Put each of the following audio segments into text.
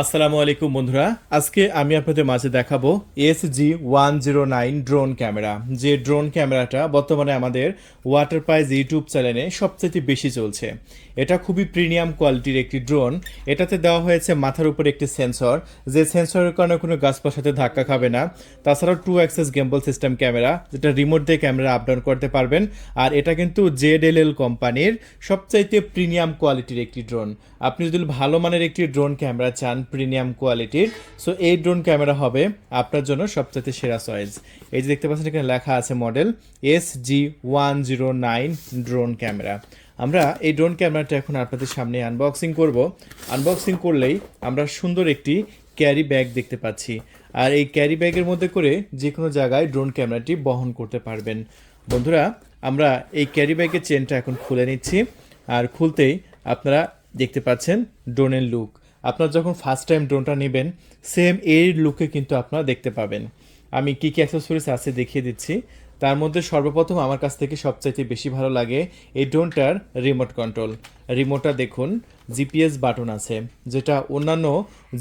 আসসালামু আলাইকুম বন্ধুরা। আজকে আমি আপনাদের মাঝে দেখাবো S G one zero nine drone camera যে ড্রোন ক্যামেরাটা বর্তমানে আমাদের ওয়াটার প্রাইজ ইউটিউব চ্যানেলে সবচেয়ে বেশি চলছে। এটা খুবই প্রিমিয়াম কোয়ালিটির একটি ড্রোন এটাতে দেওয়া হয়েছে মাথার উপর একটি সেন্সর যে সেন্সরের কারণে কোনো গাছপার সাথে ধাক্কা খাবে না। তাছাড়াও two axis gimbal system camera যেটা রিমোট দিয়ে ক্যামেরা আপ ডাউন করতে পারবেন। আর এটা কিন্তু জেড এল এল কোম্পানির সবচাইতে প্রিমিয়াম কোয়ালিটির একটি ড্রোন আপনি যদি ভালো মানের একটি ড্রোন ক্যামেরা চান প্রিমিয়াম কোয়ালিটির সো এই ড্রোন ক্যামেরা হবে আপনার জন্য সবচাইতে সেরা চয়েস এই যে দেখতে পাচ্ছেন, এখানে লেখা আছে model S G one zero nine drone camera আমরা এই ড্রোন ক্যামেরাটা এখন আপনাদের সামনে আনবক্সিং করব। আনবক্সিং করলেই আমরা সুন্দর একটি ক্যারি ব্যাগ দেখতে পাচ্ছি। আর এই ক্যারি ব্যাগের মধ্যে করে যে কোনো জায়গায় ড্রোন ক্যামেরাটি বহন করতে পারবেন। বন্ধুরা, আমরা এই ক্যারি ব্যাগের চেনটা এখন খুলে নিচ্ছি। আর খুলতেই আপনারা দেখতে পাচ্ছেন ড্রোনের লুক আপনারা যখন ফার্স্ট টাইম ড্রোনটা নেবেন সেম এর লুকে কিন্তু আপনারা দেখতে পাবেন। আমি কী কী অ্যাক্সেসরিজ আছে দেখিয়ে দিচ্ছি। তার মধ্যে সর্বপ্রথম আমার কাছ থেকে সবচাইতে বেশি ভালো লাগে এই ড্রোনটার রিমোট কন্ট্রোল রিমোটটা দেখুন জিপিএস বাটন আছে, যেটা অন্যান্য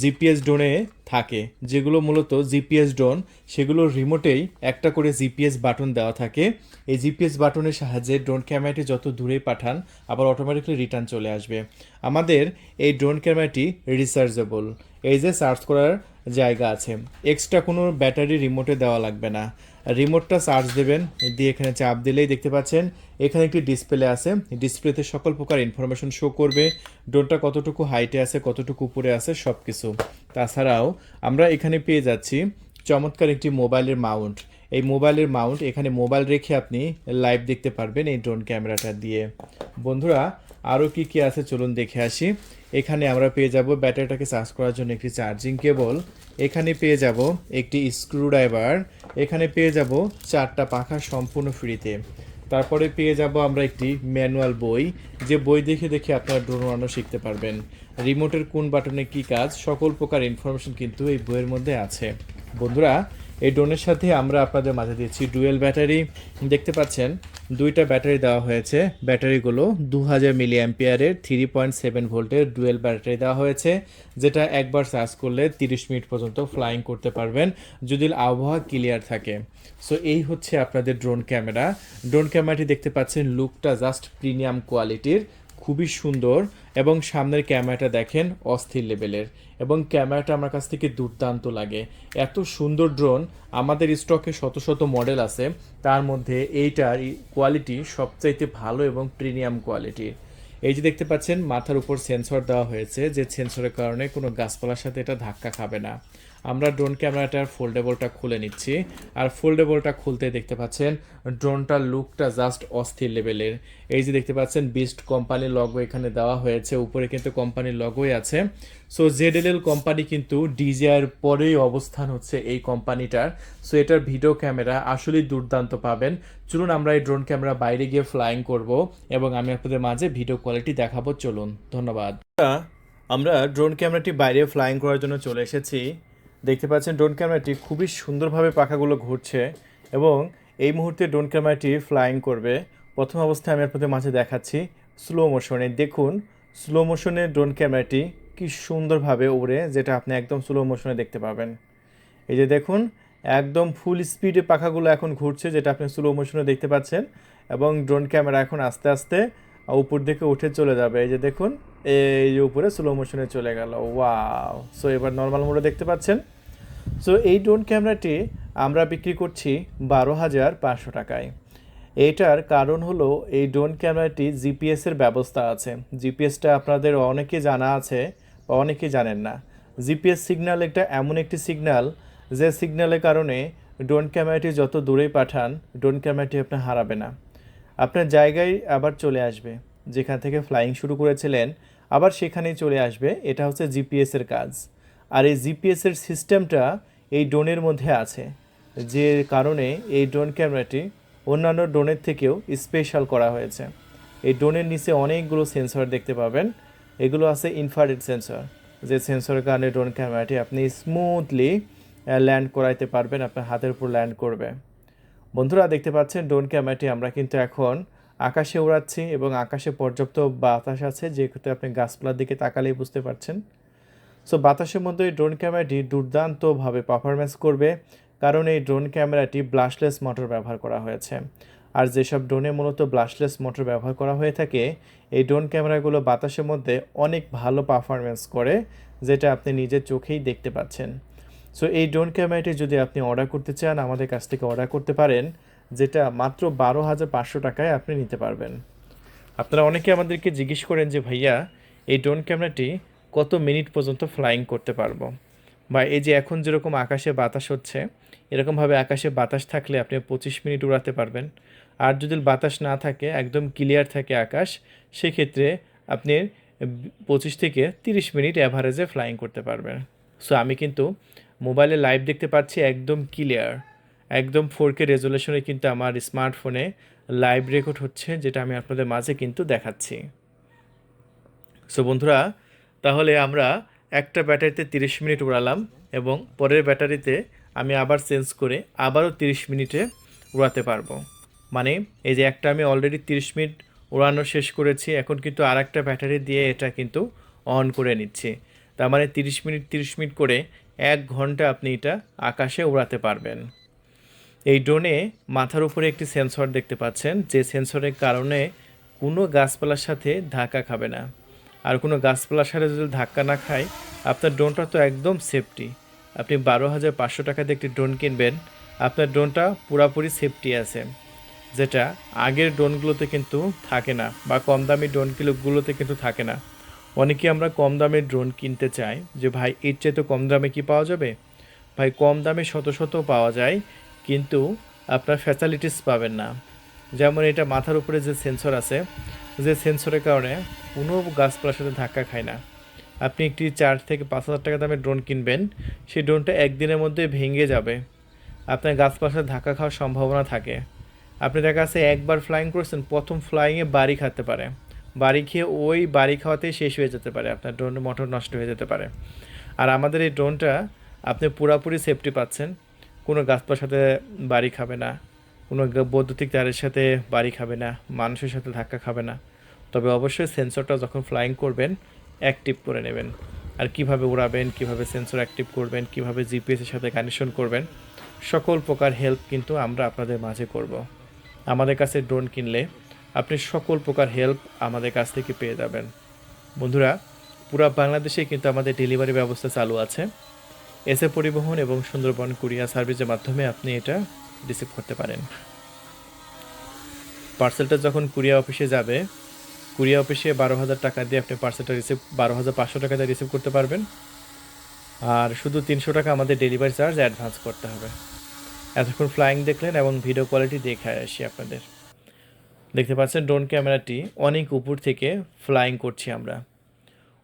জিপিএস ড্রোনে থাকে, যেগুলো মূলত জিপিএস ড্রোন সেগুলোর রিমোটেই একটা করে জিপিএস বাটন দেওয়া থাকে। এই জিপিএস বাটনের সাহায্যে ড্রোন ক্যামেরাটি যত দূরেই পাঠান, আবার অটোমেটিকলি রিটার্ন চলে আসবে। আমাদের এই ড্রোন ক্যামেরাটি রিচার্জেবল এই যে সার্চ করার জায়গা আছে এক্সট্রা কোনো ব্যাটারি রিমোটে দেওয়া লাগবে না। রিমোটটা চার্জ দেবেন, দিয়ে এখানে চাপ দিলেই দেখতে পাচ্ছেন, এখানে একটি ডিসপ্লে আছে। ডিসপ্লেতে সকল প্রকার ইনফরমেশন শো করবে। ড্রোনটা কতটুকু হাইটে আছে, কতটুকু উপরে আছে সব কিছু তাছাড়াও আমরা এখানে পেয়ে যাচ্ছি চমৎকার একটি মোবাইলের মাউন্ট এই মোবাইলের মাউন্ট এখানে মোবাইল রেখে আপনি লাইভ দেখতে পারবেন এই ড্রোন ক্যামেরাটা দিয়ে। বন্ধুরা আরও কি কি আছে চলুন দেখে আসি। এখানে আমরা পেয়ে যাব ব্যাটারিটাকে চার্জ করার জন্য একটি চার্জিং কেবল এখানে পেয়ে যাব একটি স্ক্রুড্রাইভার এখানে পেয়ে যাব চারটা পাখা সম্পূর্ণ ফ্রিতে তারপরে পেয়ে যাব আমরা একটি ম্যানুয়াল বই, যে বই দেখে দেখে আপনারা ড্রোন উড়ানো শিখতে পারবেন। রিমোটের কোন বাটনে কি কাজ, সকল প্রকার ইনফরমেশন কিন্তু এই বইয়ের মধ্যে আছে। বন্ধুরা এই ড্রোনের সাথে আমরা আপনাদের মাঝে দিচ্ছি ডুয়েল ব্যাটারি। দেখতে পাচ্ছেন, দুইটা ব্যাটারি দেওয়া হয়েছে। ব্যাটারিগুলো দু হাজার মিলি অ্যাম্পিয়ারের থ্রি পয়েন্ট সেভেন ভোল্টের ডুয়েল ব্যাটারি দেওয়া হয়েছে, যেটা একবার চার্জ করলে তিরিশ মিনিট পর্যন্ত ফ্লাইং করতে পারবেন, যদি আবহাওয়া ক্লিয়ার থাকে। সো এই হচ্ছে আপনাদের ড্রোন ক্যামেরা ড্রোন ক্যামেরাটি দেখতে পাচ্ছেন লুকটা জাস্ট প্রিমিয়াম কোয়ালিটির খুবই সুন্দর এবং সামনের ক্যামেরাটা দেখেন অস্থির লেভেলের এবং ক্যামেরাটা আমার কাছ থেকে দুর্দান্ত লাগে। এত সুন্দর ড্রোন আমাদের স্টকে শত শত মডেল আছে, তার মধ্যে এইটার কোয়ালিটি সবচাইতে ভালো এবং প্রিমিয়াম কোয়ালিটির এই যে দেখতে পাচ্ছেন, মাথার উপর সেন্সর দেওয়া হয়েছে, যে সেন্সরের কারণে কোনো গাছপালার সাথে এটা ধাক্কা খাবে না। আমরা ড্রোন ক্যামেরাটার ফোল্ডেবলটা খুলে নিচ্ছি। আর ফোল্ডেবলটা খুলতে দেখতে পাচ্ছেন, ড্রোনটার লুকটা জাস্ট অস্থির লেভেলের এই যে দেখতে পাচ্ছেন বিস্ট কোম্পানির লগো এখানে দেওয়া হয়েছে। উপরে কিন্তু কোম্পানির লগোই আছে। সো জেডএলএল কোম্পানি কিন্তু ডিজিআর পরেই অবস্থান হচ্ছে এই কোম্পানিটার সো এটার ভিডিও ক্যামেরা আসলেই দুর্দান্ত পাবেন। চলুন আমরা এই ড্রোন ক্যামেরা বাইরে গিয়ে ফ্লাইং করব এবং আমি আপনাদের মাঝে ভিডিও কোয়ালিটি দেখাবো। চলুন, ধন্যবাদ। আমরা ড্রোন ক্যামেরাটি বাইরে ফ্লাইং করার জন্য চলে এসেছি। দেখতে পাচ্ছেন ড্রোন ক্যামেরাটি খুবই সুন্দরভাবে পাখাগুলো ঘুরছে এবং এই মুহূর্তে ড্রোন ক্যামেরাটি ফ্লাইং করবে। প্রথম অবস্থায় আমি আপনাদের মাঝে দেখাচ্ছি স্লো মোশনে দেখুন স্লো মোশনে ড্রোন ক্যামেরাটি কি সুন্দরভাবে উড়ে যেটা আপনি একদম স্লো মোশনে দেখতে পাবেন। এই যে দেখুন, একদম ফুল স্পিডে পাখাগুলো এখন ঘুরছে, যেটা আপনি স্লো মোশনে দেখতে পাচ্ছেন এবং ড্রোন ক্যামেরা এখন আস্তে আস্তে উপর দিকে উঠে চলে যাবে। এই যে দেখুন, এই যে উপরে স্লো মোশনে চলে গেল। ওয়াও সো এবার নর্মাল মোডে দেখতে পাচ্ছেন। সো এই ড্রোন ক্যামেরাটি আমরা বিক্রি করছি বারো হাজার পাঁচশো টাকায়। এইটার কারণ হলো, এই ড্রোন ক্যামেরাটি জিপিএসের ব্যবস্থা আছে। জিপিএসটা আপনাদের অনেকে জানা আছে, অনেকে জানেন না। জিপিএস সিগন্যাল একটা এমন একটি সিগন্যাল যে সিগন্যালের কারণে ড্রোন ক্যামেরাটি যত দূরেই পাঠান ড্রোন ক্যামেরাটি আপনি হারাবে না। আপনার জায়গায় আবার চলে আসবে। যেখান থেকে ফ্লাইং শুরু করেছিলেন, আবার সেখানেই চলে আসবে। এটা হচ্ছে জিপিএসের কাজ। আর এই জিপিএসের সিস্টেমটা এই ড্রোনের মধ্যে আছে, যে কারণে এই ড্রোন ক্যামেরাটি অন্যান্য ড্রোনের থেকেও স্পেশাল করা হয়েছে। এই ড্রোনের নিচে অনেকগুলো সেন্সর দেখতে পাবেন। এগুলো আছে ইনফ্রারেড সেন্সর যে সেন্সরের কারণে ড্রোন ক্যামেরাটি আপনি স্মুথলি ল্যান্ড করাইতে পারবেন, আপনার হাতের উপর ল্যান্ড করবে। বন্ধুরা, দেখতে পাচ্ছেন ড্রোন ক্যামেরাটি, আমরা কিন্তু এখন আকাশে উড়াচ্ছি এবং আকাশে পর্যাপ্ত বাতাস আছে, যেহেতু আপনি গাছপালার দিকে তাকালেই বুঝতে পারছেন। সো বাতাসের মধ্যে এই ড্রোন ক্যামেরাটি দুর্দান্তভাবে পারফরমেন্স করবে, কারণ এই ড্রোন ক্যামেরাটি ব্লাশলেস মোটর ব্যবহার করা হয়েছে। আর যেসব ড্রোনে মূলত ব্লাশলেস মোটর ব্যবহার করা হয়ে থাকে, এই ড্রোন ক্যামেরাগুলো বাতাসের মধ্যে অনেক ভালো পারফরমেন্স করে, যেটা আপনি নিজের চোখেই দেখতে পাচ্ছেন। সো এই ড্রোন ক্যামেরাটি যদি আপনি অর্ডার করতে চান, আমাদের কাছ থেকে অর্ডার করতে পারেন, যেটা মাত্র বারো হাজার পাঁচশো টাকায় আপনি নিতে পারবেন। আপনারা অনেকে আমাদেরকে জিজ্ঞেস করেন যে, ভাইয়া, এই ড্রোন ক্যামেরাটি কত মিনিট পর্যন্ত ফ্লাইং করতে পারব? বা এই যে এখন যেরকম আকাশে বাতাস হচ্ছে, এরকমভাবে আকাশে বাতাস থাকলে আপনি পঁচিশ মিনিট উড়াতে পারবেন। আর যদি বাতাস না থাকে, একদম ক্লিয়ার থাকে আকাশ, সেক্ষেত্রে আপনি পঁচিশ থেকে তিরিশ মিনিট অ্যাভারেজে ফ্লাইং করতে পারবেন। সো আমি কিন্তু মোবাইলে লাইভ দেখতে পাচ্ছি একদম ক্লিয়ার একদম ফোর কে রেজলেশনে কিন্তু আমার স্মার্টফোনে লাইভ রেকর্ড হচ্ছে, যেটা আমি আপনাদের মাঝে কিন্তু দেখাচ্ছি। সো বন্ধুরা তাহলে আমরা একটা ব্যাটারিতে তিরিশ মিনিট উড়ালাম এবং পরের ব্যাটারিতে আমি আবার চেঞ্জ করে আবারও তিরিশ মিনিটে উড়াতে পারব। মানে এই যে একটা আমি অলরেডি তিরিশ মিনিট উড়ানো শেষ করেছি, এখন কিন্তু আর একটা ব্যাটারি দিয়ে এটা কিন্তু অন করে নিচ্ছি। তার মানে তিরিশ মিনিট তিরিশ মিনিট করে এক ঘণ্টা আপনি এটা আকাশে উড়াতে পারবেন। এই ড্রোনে মাথার উপরে একটি সেন্সর দেখতে পাচ্ছেন, যে সেন্সরের কারণে কোনো গাছপালার সাথে ধাক্কা খাবে না। আর কোনো গাছপালার সাথে যদি ধাক্কা না খায়, আপনার ড্রোনটা তো একদম সেফটি আপনি বারো হাজার পাঁচশো টাকা দিয়ে একটি ড্রোন কিনবেন, আপনার ড্রোনটা পুরাপুরি সেফটি আছে। যেটা আগের ড্রোনগুলোতে কিন্তু থাকে না বা কম দামি ড্রোনগুলোতে কিন্তু থাকে না। অনেকে আমরা কম দামের ড্রোন কিনতে চাই যে, ভাই, এর চেয়ে তো কম দামে কি পাওয়া যাবে? ভাই, কম দামে শত শত পাওয়া যায়, কিন্তু আপনার ফ্যাসিলিটিস পাবেন না। যেমন এটা মাথার উপরে যে সেন্সর আছে যে সেন্সরের কারণে কোনো গাছপালার সাথে ধাক্কা খায় না। আপনি একটি চার থেকে পাঁচ হাজার টাকা দামের ড্রোন কিনবেন, সেই ড্রোনটা একদিনের মধ্যে ভেঙে যাবে। আপনার গাছপালার সাথে ধাক্কা খাওয়ার সম্ভাবনা থাকে। আপনি দেখা কাছে একবার ফ্লাইং করেছেন, প্রথম ফ্লাইংয়ে বাড়ি খাতে পারে। বাড়ি খেয়ে ওই বাড়ি খাওয়াতেই শেষ হয়ে যেতে পারে, আপনার ড্রোনের মোটর নষ্ট হয়ে যেতে পারে। আর আমাদের এই ড্রোনটা আপনি পুরাপুরি সেফটি পাচ্ছেন, কোনো গাছপালার সাথে বাড়ি খাবে না। কোনো বৈদ্যুতিক তারের সাথে বাড়ি খাবে না, মানুষের সাথে ধাক্কা খাবে না। তবে অবশ্যই সেন্সরটা যখন ফ্লাইং করবেন অ্যাক্টিভ করে নেবেন। আর কীভাবে উড়াবেন, কীভাবে সেন্সর অ্যাক্টিভ করবেন, কীভাবে জিপিএসের সাথে কানেকশন করবেন, সকল প্রকার হেল্প কিন্তু আমরা আপনাদের মাঝে করব। আমাদের কাছে ড্রোন কিনলে আপনি সকল প্রকার হেল্প আমাদের কাছ থেকে পেয়ে যাবেন। বন্ধুরা, পুরো বাংলাদেশে কিন্তু আমাদের ডেলিভারি ব্যবস্থা চালু আছে। এসে পরিবহন এবং সুন্দরবন কুরিয়া সার্ভিসের মাধ্যমে আপনি এটা রিসিভ করতে পারেন। পার্সেলটা যখন কুরিয়ার অফিসে যাবে কুরিয়ার অফিসে বারো হাজার টাকা দিয়ে আপনি পার্সেলটা রিসিভ বারো হাজার পাঁচশো টাকা দিয়ে রিসিভ করতে পারবেন। আর শুধু তিনশো টাকা আমাদের ডেলিভারি চার্জ অ্যাডভান্স করতে হবে। এতক্ষণ ফ্লাইং দেখলেন এবং ভিডিও কোয়ালিটি দেখে আসি আপনাদের। দেখতে পাচ্ছেন ড্রোন ক্যামেরাটি অনেক উপর থেকে ফ্লাইং করছি আমরা।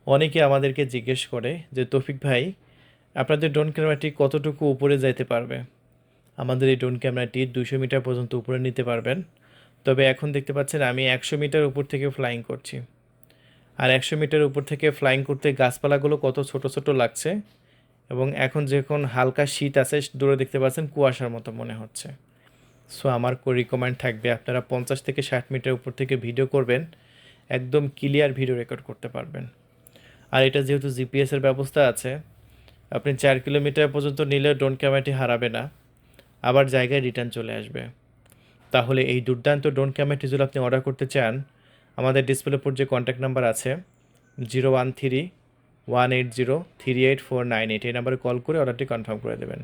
অনেকে আমাদেরকে জিজ্ঞেস করে যে, তৌফিক ভাই, আপনাদের ড্রোন ক্যামেরাটি কতটুকু উপরে যাইতে পারবে? আমাদের এই ড্রোন ক্যামেরাটি দুশো মিটার পর্যন্ত উপরে নিতে পারবেন। তবে এখন দেখতে পাচ্ছেন আমি একশো মিটার উপর থেকে ফ্লাইং করছি। আর একশো মিটার উপর থেকে ফ্লাইং করতে গাছপালাগুলো কত ছোট ছোট লাগছে এবং এখন যখন হালকা শীত আছে, দূরে দেখতে পাচ্ছেন কুয়াশার মতো মনে হচ্ছে। সো আমার রিকমেন্ড থাকবে আপনারা পঞ্চাশ থেকে ষাট মিটার উপর থেকে ভিডিও করবেন, একদম ক্লিয়ার ভিডিও রেকর্ড করতে পারবেন। আর এটা যেহেতু জিপিএসের ব্যবস্থা আছে, আপনি চার কিলোমিটার পর্যন্ত নিলে ড্রোন ক্যামেরাটি হারাবে না। আবার জায়গায় রিটার্ন চলে আসবে। তাহলে এই দুর্দান্ত ডোন ক্যামেরাটি যদি আপনি অর্ডার করতে চান, আমাদের ডিসপ্লে উপর যে কন্ট্যাক্ট নাম্বার আছে zero one three one eight zero three eight four nine eight এই নাম্বারে কল করে অর্ডারটি কনফার্ম করে দেবেন।